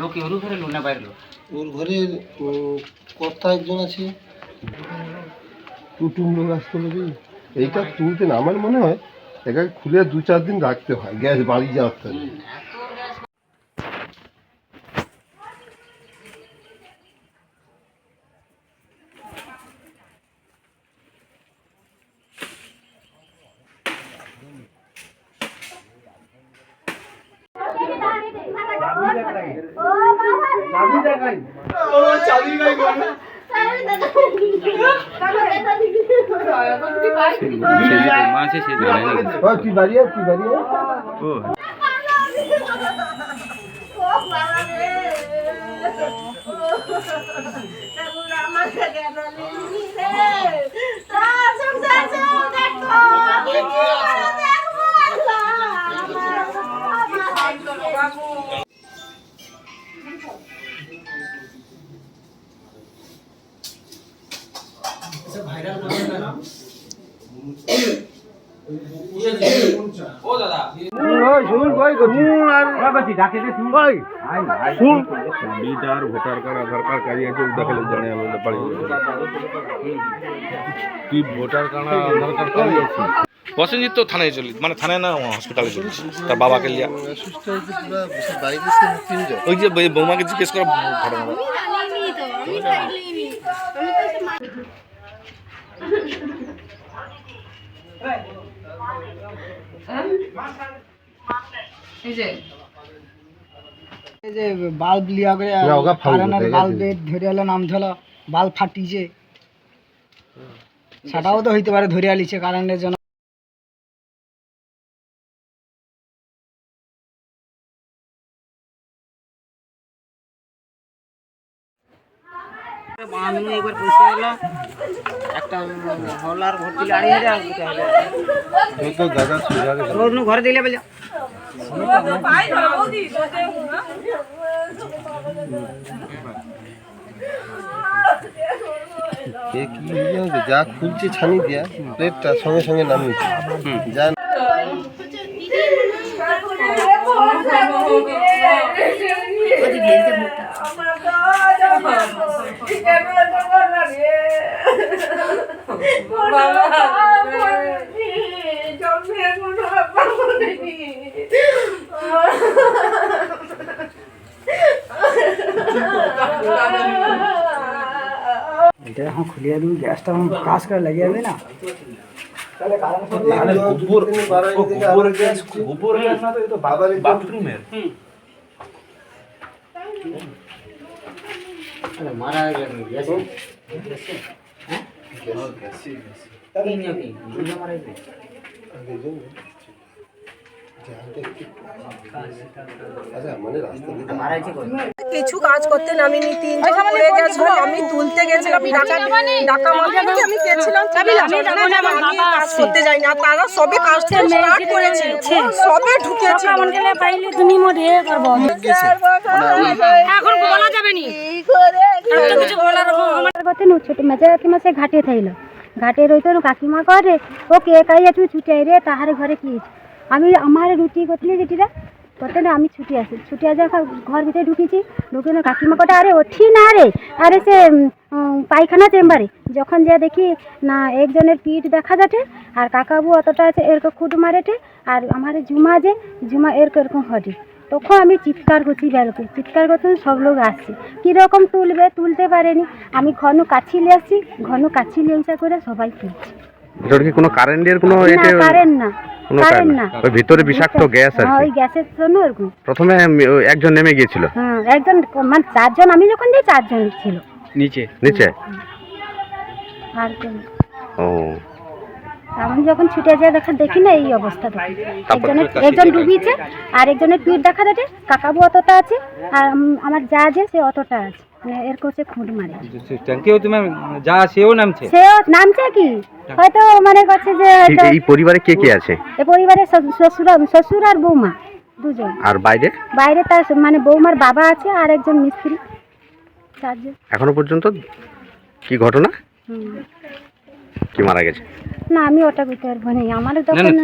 লোকে ওর ঘরে না বাইরে ওর ঘরে একজন আছে। লোক আসতে এইটা তুলতে না, আমার মনে হয় এটাকে খুলে দু চার দিন রাখতে হয় গ্যাস বাড়ি যাওয়ার থেকে মাছে সে জানে না ওই, তুই বাড়ি ও ও বাড়ি আয়। ও ভোটার কার্ড আধার কার্ড কাজে আছে দেখালে জানে আমি পারি কি ভোটার কার্ড আধার কার্ড কাজে আছে? প্রসেনজিৎ তো থানায় চলি মানে থানায় না হসপিটালে চলেছে তার বাবাকে লিয়া ওই যে বৌমাকে জিজ্ঞেস করা। ঘটনা এই যে। বাল্ব লিয়া করে কারেন্টের ধরে নাম বাল্ব ফাটিছে। সেটাও তো হইতে পারে ধরে আলিছে কারেন্টের জন্য। আমি একবার পয়সা এলো একটা হলার আড়াই হাজার তো দাদা সুবিধা অন্য ঘরে দিলে বলে। কি যা খুলছে ছানি দিয়া প্লেটটা সঙ্গে সঙ্গে নামিয়ে যা এটা এখন খুলিয়ে দিবি গ্যাসটা এখন কাজ করে লাগিয়ে যাবে না মারা গেছে তিন নাকি দুজন মারা গেছে আচ্ছা মানে রাস্তা দিয়ে মারা গেছে কই কিছু কাজ করতে নামিনি তিনজন পড়ে গেছিল আমি তুলতে গেছিলাম ডাকা ডাকা মারতে আমি গেছিলাম আমি কাজ করতে যাই না তারা সবে কাজ স্টার্ট করেছিল। সবে ঢুকেছিল। পাইলে তুমি করব এখন বলা যাবে নি। কিছু বলার আমার করতে नु ছোট মেজে কাকিমা ঘাটে থাইল। ঘাটে রইতো কাকিমা করে ও কে কাই একটু ছুটে রে তাহারে ঘরে কি? আমি আমার রুটি করতে যেটিরা করতে না আমি ছুটি আসি ছুটি আসে ঘর ভিতরে ঢুকেছি ঢুকে না কাকিমা কটা আরে ওঠি না রে। আরে সে পায়খানা চেম্বারে। যখন যা দেখি না একজনের পিঠ দেখা যাচ্ছে আর কাকাবু অতটা আছে এরকম খুঁট মারেটে আর আমার ঝুমা যে ঝুমা এরকম এরকম হটে তখন আমি চিৎকার করছি বেরোকে চিৎকার করতে সব লোক আসছে। কীরকম তুলবে তুলতে পারেনি। আমি ঘন কাছি আসছি ঘন কাছি লেংসা করে সবাই তুলছি কোনো কারেন্টের কোনো কারেন্ট না। কোনো কারেন্ট না। ওই ভিতরে বিষাক্ত গ্যাস আর হ্যাঁ, ওই গ্যাসের জন্য এরকম প্রথমে ওই একজন নেমে গিয়েছিল। হ্যাঁ একজন মানে চারজন আমি যখন যাই চারজন ছিল। নিচে। নিচে? আর ও। আমি যখন ছুটে যাই দেখা দেখি না এই অবস্থা একজনের একজন ডুবিয়েছে আর একজনের পিঠ দেখা যাচ্ছে কাকাবু অতটা আছে আর আমার যা আছে সে অতটা আছে। মানে এর করছে খুঁট মারে ট্যাঙ্কিও তুমি যা সেও নামছে। সেও নামছে কি? হয়তো মানে করছে যে এই- হয়তো এই পরিবারে কে কে আছে? এ পরিবারে শ্বশুর শ্বশুর আর বৌমা দুজন। আর বাইরে? বাইরে তার মানে বৌমার বাবা আছে আর একজন মিস্ত্রি। চারজন। এখনও পর্যন্ত কি ঘটনা? হুম। কি মারা গেছে? না আমি ওটা বুঝতে পারব না আমার তখন